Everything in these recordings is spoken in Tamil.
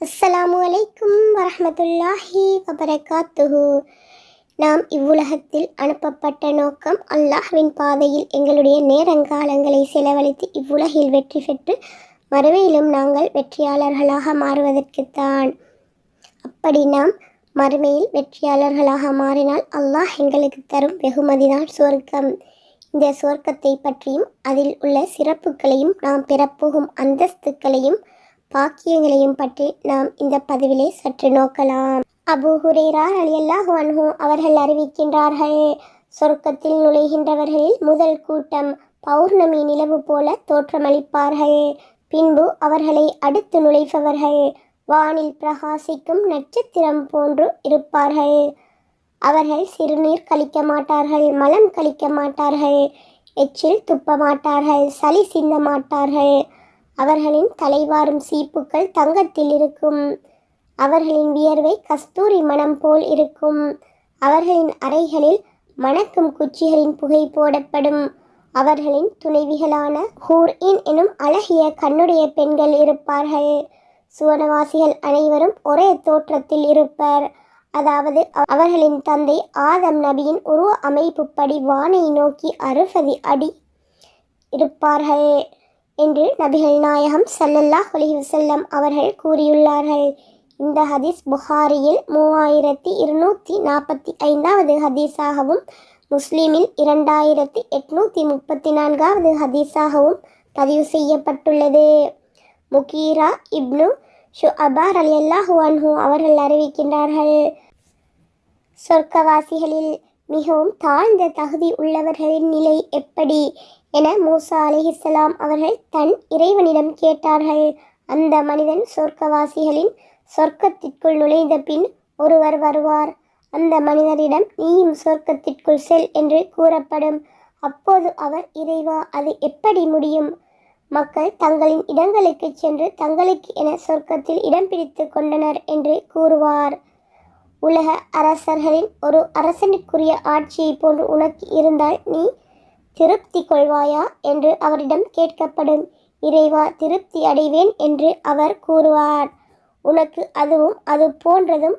அஸ்ஸலாமு அலைக்கும் வரமத்துல்லாஹி வபரகாத்துஹு. நாம் இவ்வுலகத்தில் அனுப்பப்பட்ட நோக்கம் அல்லாஹ்வின் பாதையில் எங்களுடைய நேரங்காலங்களை செலவழித்து இவ்வுலகில் வெற்றி பெற்று மறுமையிலும் நாங்கள் வெற்றியாளர்களாக மாறுவதற்குத்தான். அப்படி நாம் மறுமையில் வெற்றியாளர்களாக மாறினால் அல்லாஹ் எங்களுக்கு தரும் வெகுமதிதான் சுவர்க்கம் இந்த சுவர்க்கத்தை பற்றியும் அதில் உள்ள சிறப்புகளையும் நாம் பெறப்போகும் அந்தஸ்துக்களையும் பாக்கியங்களையும் பற்றி நாம் இந்த பதிவிலே சற்று நோக்கலாம். அபு ஹுரேரா அலியல்லாஹு அன்ஹு அவர்கள் அறிவிக்கின்றார்கள் சொர்க்கத்தில் நுழைகின்றவர்களில் முதல் கூட்டம் பௌர்ணமி நிலவு போல தோற்றமளிப்பார்கள். பின்பு அவர்களை அடுத்து நுழைப்பவர்கள் வானில் பிரகாசிக்கும் நட்சத்திரம் போன்று இருப்பார்கள். அவர்கள் சிறுநீர் கழிக்க மாட்டார்கள் மலம் கழிக்க மாட்டார்கள் எச்சில் துப்ப மாட்டார்கள் சளி சிந்த மாட்டார்கள். அவர்களின் தலைவாரும் சீப்புக்கள் தங்கத்தில் இருக்கும். அவர்களின் வியர்வை கஸ்தூரி மனம் போல் இருக்கும். அவர்களின் அறைகளில் மணக்கும் குச்சிகளின் புகை போடப்படும். அவர்களின் துணைவிகளான ஹூர் இன் எனும் அழகிய கண்ணுடைய பெண்கள் இருப்பார்கள். சுவனவாசிகள் அனைவரும் ஒரே தோற்றத்தில் இருப்பர். அதாவது அவர்களின் தந்தை ஆதம் நபியின் உருவ அமைப்புப்படி வானை நோக்கி அறுபது அடி இருப்பார்கள். என்று நபிகள் நாயகம் சல்லல்லாஹ் அலைஹி வஸல்லம் அவர்கள் கூறியுள்ளார்கள். இந்த ஹதீஸ் புகாரியில் மூவாயிரத்தி இருநூற்றி நாற்பத்தி ஐந்தாவது ஹதீஸாகவும் முஸ்லீமில் இரண்டாயிரத்தி எட்நூற்றி முப்பத்தி நான்காவது ஹதீஸாகவும் பதிவு செய்யப்பட்டுள்ளது. முகீரா இப்னு ஷு அபார் அலி அல்லாஹு அன்ஹு அவர்கள் அறிவிக்கின்றார்கள். சொர்க்கவாசிகளில் மிகவும் தாழ்ந்த தகுதி உள்ளவர்களின் நிலை எப்படி? என மூசா அலிஹிஸ்லாம் அவர்கள் தன் இறைவனிடம் கேட்டார்கள். அந்த மனிதன் சொர்க்கவாசிகளின் சொர்க்கத்திற்குள் நுழைந்த பின் ஒருவர் வருவார். அந்த மனிதரிடம் நீயும் சொர்க்கத்திற்குள் செல் என்று கூறப்படும். அப்போது அவர் இறைவா அது எப்படி முடியும்? மக்கள் தங்களின் இடங்களுக்கு சென்று தங்களுக்கு என சொர்க்கத்தில் இடம் பிடித்து கொண்டனர் என்று கூறுவார். உலக அரசர்களின் ஒரு அரசனுக்குரிய ஆட்சியை போன்று உனக்கு இருந்தால் நீ திருப்தி கொள்வாயா? என்று அவரிடம் கேட்கப்படும். இறைவா திருப்தி அடைவேன் என்று அவர் கூறுவார். உனக்கு அதுவும் அது போன்றதும்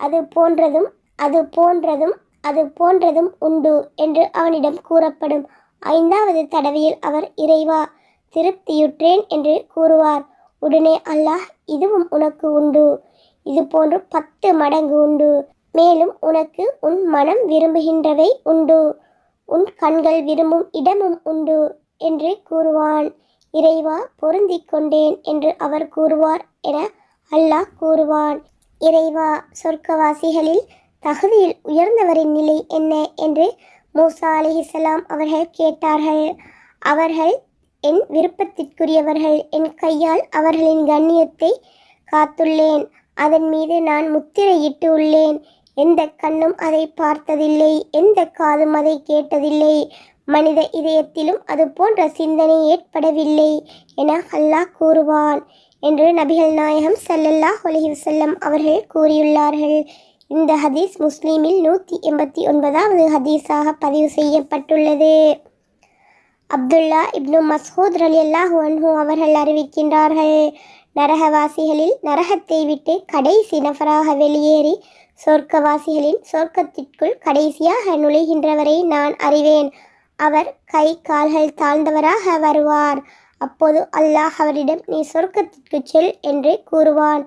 அது போன்றதும் அது போன்றதும் அது போன்றதும் உண்டு என்று அவனிடம் கூறப்படும். ஐந்தாவது தடவையில் அவர் இறைவா திருப்தியுற்றேன் என்று கூறுவார். உடனே அல்லாஹ் இதுவும் உனக்கு உண்டு. இது போன்று பத்து மடங்கு உண்டு. மேலும் உனக்கு உன் மனம் விரும்புகின்றவை உண்டு. உன் கண்கள் விரும்பும் இடமும் உண்டு என்று கூறுவான் இறைவா பொருந்திக் கொண்டேன் என்று அவர் கூறுவார் என அல்லாஹ் கூறுவான். இறைவா சொர்க்கவாசிகளில் தகுதியில் உயர்ந்தவரின் நிலை என்ன என்று மூசா அலிஹிசலாம் அவர்கள் கேட்டார்கள். அவர்கள் என் விருப்பத்திற்குரியவர்கள் என் கையால் அவர்களின் கண்ணியத்தை காத்துள்ளேன். அதன் மீது நான் முத்திரையிட்டு உள்ளேன். எந்த கண்ணும் அதை பார்த்ததில்லை எந்த காதும் அதை கேட்டதில்லை. மனித இதயத்திலும் அது போன்ற சிந்தனை ஏற்படவில்லை என அல்லாஹ் கூறுவான் என்று நபிகள் நாயகம் சல்லல்லாஹ் அலைஹி அவர்கள் கூறியுள்ளார்கள். இந்த ஹதீஸ் முஸ்லீமில் நூற்றி எண்பத்தி ஒன்பதாவது ஹதீஸாக பதிவு செய்யப்பட்டுள்ளது. அப்துல்லா இப்னு மஸ்ஹூத் அலி அல்லாஹு அவர்கள் அறிவிக்கின்றார்கள் நரகவாசிகளில் நரகத்தை விட்டு கடைசி நபராக வெளியேறி சொர்க்கவாசிகளின் சொர்க்கத்திற்குள் கடைசியாக நுழைகின்றவரை நான் அறிவேன். அவர் கை கால்கள் தாழ்ந்தவராக வருவார். அப்போது அல்லாஹ் அவரிடம் நீ சொர்க்கத்திற்கு செல் என்று கூறுவான்.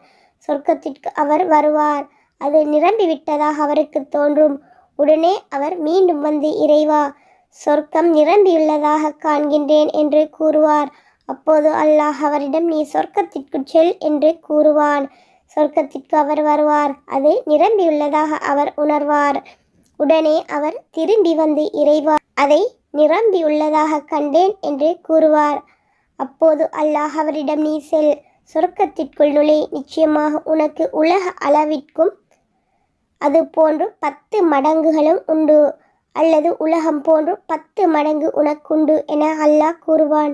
சொர்க்கத்திற்கு அவர் வருவார். அது நிரம்பிவிட்டதாக அவருக்கு தோன்றும். உடனே அவர் மீண்டும் வந்து இறைவா சொர்க்கம் நிரம்பியுள்ளதாக காண்கின்றேன் என்று கூறுவார். அப்போது அல்லாஹ் அவரிடம் நீ சொர்க்கத்திற்கு செல் என்று கூறுவான். சொர்க்கத்திற்கு அவர் வருவார். அது நிரம்பியுள்ளதாக அவர் உணர்வார். உடனே அவர் திரும்பி வந்து இறைவார். அதை நிரம்பியுள்ளதாக கண்டேன் என்று கூறுவார். அப்போது அல்லாஹ் அவரிடம் நீ செல். சொர்க்கத்திற்குள் நுழை. நிச்சயமாக உனக்கு உலக அளவிற்கும் அது போன்று பத்து மடங்குகளும் உண்டு. அல்லது உலகம் போன்று பத்து மடங்கு உனக்குண்டு என அல்லாஹ் கூறுவான்.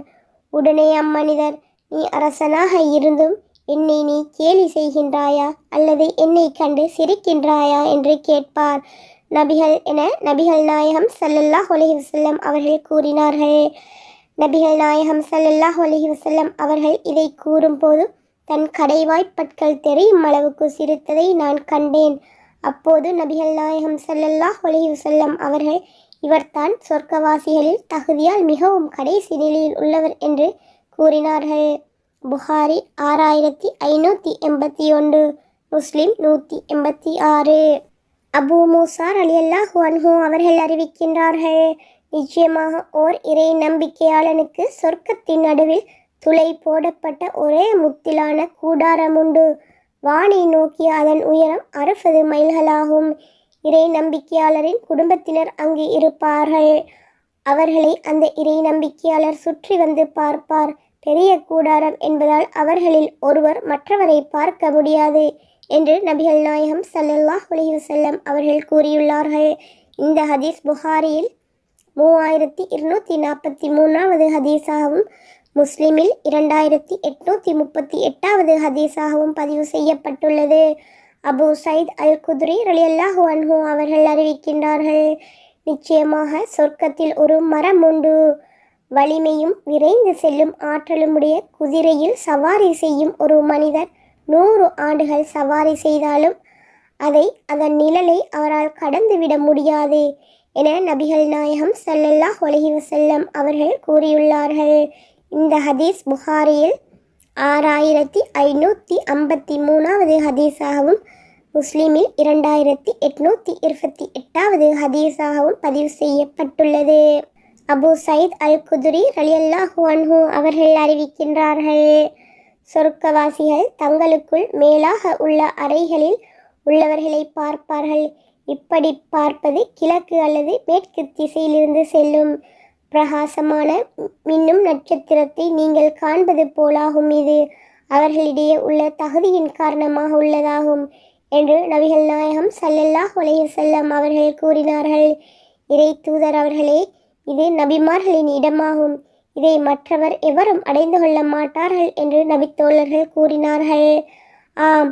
உடனே அம்மனிதர் நீ அரசனாக இருந்தும் என்னை நீ கேலி செய்கின்றாயா? அல்லது என்னை கண்டு சிரிக்கின்றாயா? என்று கேட்பார். நபிகள் என நபிகள் நாயகம் ஸல்லல்லாஹு அலைஹி வசல்லம் அவர்கள் கூறினார்கள். நபிகள் நாயகம் ஸல்லல்லாஹு அலைஹி வசல்லம் அவர்கள் இதை கூறும்போது தன் கடைவாய்ப்பற்கள் தெரியும் அளவுக்கு சிரித்ததை நான் கண்டேன். அப்போது நபிகள் நாயகம் ஸல்லல்லாஹு அலைஹி வசல்லம் அவர்கள் இவர்தான் சொர்க்கவாசிகளில் தகுதியால் மிகவும் கடைசி நிலையில் உள்ளவர் என்று கூறினார்கள். புகாரி ஆறாயிரத்தி ஐநூற்றி எண்பத்தி ஒன்று முஸ்லிம் நூற்றி எண்பத்தி ஆறு. அபு மூசார் அலி அல்லாஹு அன்ஹு அவர்கள் அறிவிக்கின்றார்கள் நிச்சயமாக ஓர் இறை நம்பிக்கையாளனுக்கு சொர்க்கத்தின் நடுவில் துளை போடப்பட்ட ஒரே முத்திலான கூடாரம் உண்டு வானை நோக்கி அதன் உயரம் அறுபது மைல்களாகும். இறை நம்பிக்கையாளரின் குடும்பத்தினர் அங்கு இருப்பார்கள். அவர்களை அந்த இறை நம்பிக்கையாளர் சுற்றி வந்து பார்ப்பார். பெரிய கூடாரம் என்பதால் அவர்களில் ஒருவர் மற்றவரை பார்க்க முடியாது என்று நபிகள் நாயகம் சல்லல்லாஹ் செல்லம் அவர்கள் கூறியுள்ளார்கள். இந்த ஹதீஸ் புகாரியில் மூவாயிரத்தி இருநூற்றி நாற்பத்தி மூணாவது ஹதீஸாகவும் முஸ்லிமில் இரண்டாயிரத்தி எட்நூற்றி முப்பத்தி எட்டாவது ஹதீஸாகவும் பதிவு செய்யப்பட்டுள்ளது. அபு சயித் அல் குத்ரி ரலியல்லாஹு அன்ஹு அவர்கள் அறிவிக்கின்றார்கள் நிச்சயமாக சொர்க்கத்தில் ஒரு மரம் உண்டு. வலிமையும் விரைந்து செல்லும் ஆற்றலுமுடைய குதிரையில் சவாரி செய்யும் ஒரு மனிதர் நூறு ஆண்டுகள் சவாரி செய்தாலும் அதை அதன் நிழலை அவரால் கடந்துவிட முடியாது என நபிகள் நாயகம் ஸல்லல்லாஹு அலைஹி வசல்லம் அவர்கள் கூறியுள்ளார்கள். இந்த ஹதீஸ் புகாரியில் ஆறாயிரத்தி ஐநூற்றி ஐம்பத்தி மூணாவது ஹதீஸாகவும் முஸ்லீமில் இரண்டாயிரத்தி எட்நூற்றி இருபத்தி எட்டாவது ஹதீஸாகவும் பதிவு செய்யப்பட்டுள்ளது. அபு சயித் அல் குதுரி ரலியல்லாஹு அன்ஹு அவர்கள் அறிவிக்கின்றார்கள். சொர்க்கவாசிகள் தங்களுக்குள் மேலாக உள்ள அறைகளில் உள்ளவர்களை பார்ப்பார்கள். இப்படி பார்ப்பது கிழக்கு அல்லது மேற்கு திசையிலிருந்து செல்லும். பிரகாசமான மின்னும் நட்சத்திரத்தை நீங்கள் காண்பது போலாகும். இது அவர்களிடையே உள்ள தகுதியின் காரணமாக உள்ளதாகும் என்று நபிகள் நாயகம் சல்லல்லாஹ் உலக செல்லம் அவர்கள் கூறினார்கள். இறை தூதர் அவர்களே இது நபிமார்களின் இடமாகும். இதை மற்றவர் எவரும் அடைந்து கொள்ள மாட்டார்கள் என்று நபித்தோழர்கள் கூறினார்கள். ஆம்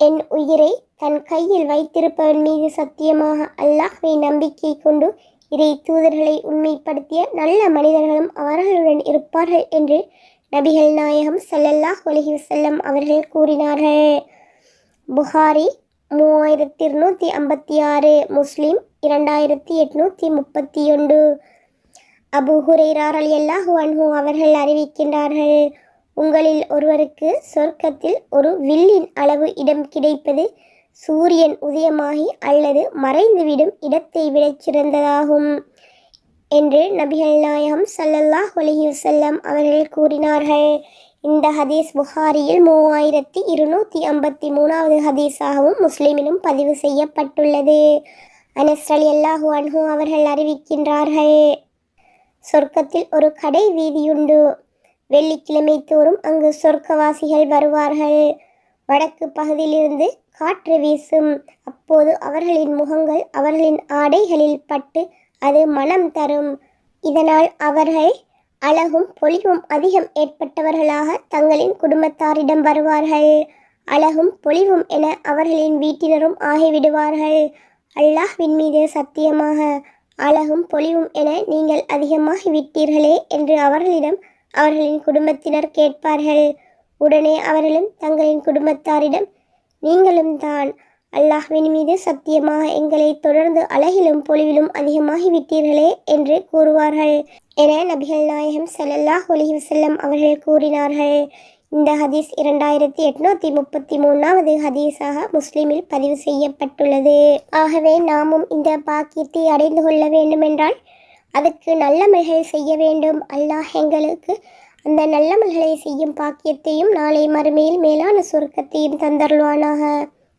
என் உயிரை தன் கையில் வைத்திருப்பவன் மீது சத்தியமாக அல்லாஹ்வை நம்பிக்கை கொண்டு இறை தூதர்களை உண்மைப்படுத்திய நல்ல மனிதர்களும் அவர்களுடன் இருப்பார்கள் என்று நபிகள் நாயகம் செல்லல்லாஹ் அலைஹி செல்லம் அவர்கள் கூறினார்கள். புகாரி மூவாயிரத்தி இருநூற்றி ஐம்பத்தி ஆறு முஸ்லீம் இரண்டாயிரத்தி எட்நூற்றி முப்பத்தி ஒன்று. அபு ஹுரைரார் அலியல்லாஹு அன்ஹு அவர்கள் அறிவிக்கின்றார்கள் உங்களில் ஒருவருக்கு சொர்க்கத்தில் ஒரு வில்லின் அளவு இடம் கிடைப்பது சூரியன் உதயமாகி அல்லது மறைந்துவிடும் இடத்தை விடச் சிறந்ததாகும் என்று நபிகள் நாயகம் சல்லல்லாஹ் அலைஹி வசல்லம் அவர்கள் கூறினார்கள். இந்த ஹதீஸ் புகாரியில் மூவாயிரத்தி இருநூற்றி ஐம்பத்தி மூணாவது ஹதீஸாகவும் முஸ்லீமிலும் பதிவு செய்யப்பட்டுள்ளது. அனஸ் அலியல்லாஹு அன்ஹு அவர்கள் அறிவிக்கின்றார்கள். சொர்க்கத்தில் ஒரு கடை வீதியுண்டு. வெள்ளிக்கிழமை தோறும் அங்கு சொர்க்கவாசிகள் வருவார்கள். வடக்கு பகுதியிலிருந்து காற்று வீசும். அப்போது அவர்களின் முகங்கள் அவர்களின் ஆடைகளில் பட்டு அது மனம் தரும். இதனால் அவர்கள் அழகும் பொலிவும் அதிகம் ஏற்பட்டவர்களாக தங்களின் குடும்பத்தாரிடம் வருவார்கள். அழகும் பொலிவும் என அவர்களின் வீட்டினரும் ஆகிவிடுவார்கள். அல்லாஹ்வின் மீது சத்தியமாக அழகும் பொலிவும் என நீங்கள் அதிகமாகி விட்டீர்களே என்று அவர்களிடம் அவர்களின் குடும்பத்தினர் கேட்பார்கள். உடனே அவர்களும் தங்களின் குடும்பத்தாரிடம் நீங்களும் தான் அல்லாஹ்வின் மீது சத்தியமாக எங்களை தொடர்ந்து அழகிலும் பொலிவிலும் அதிகமாகி விட்டீர்களே என்று கூறுவார்கள். என நபிகள் நாயகம் ஸல்லல்லாஹு அலைஹி வஸல்லம் அவர்கள் கூறினார்கள். இந்த ஹதீஸ் இரண்டாயிரத்தி எட்நூத்தி முப்பத்தி மூணாவது ஹதீஸாக முஸ்லிமில் பதிவு செய்யப்பட்டுள்ளது. ஆகவே நாமும் இந்த பாக்கியத்தை அடைந்து கொள்ள வேண்டுமென்றால் அதுக்கு நல்லமல்கள் செய்ய வேண்டும். அல்லாஹ் எங்களுக்கு அந்த நல்லமல்களை செய்யும் பாக்கியத்தையும் நாளை மறுமையில் மேலான சுருக்கத்தையும் தந்தருள்வானாக.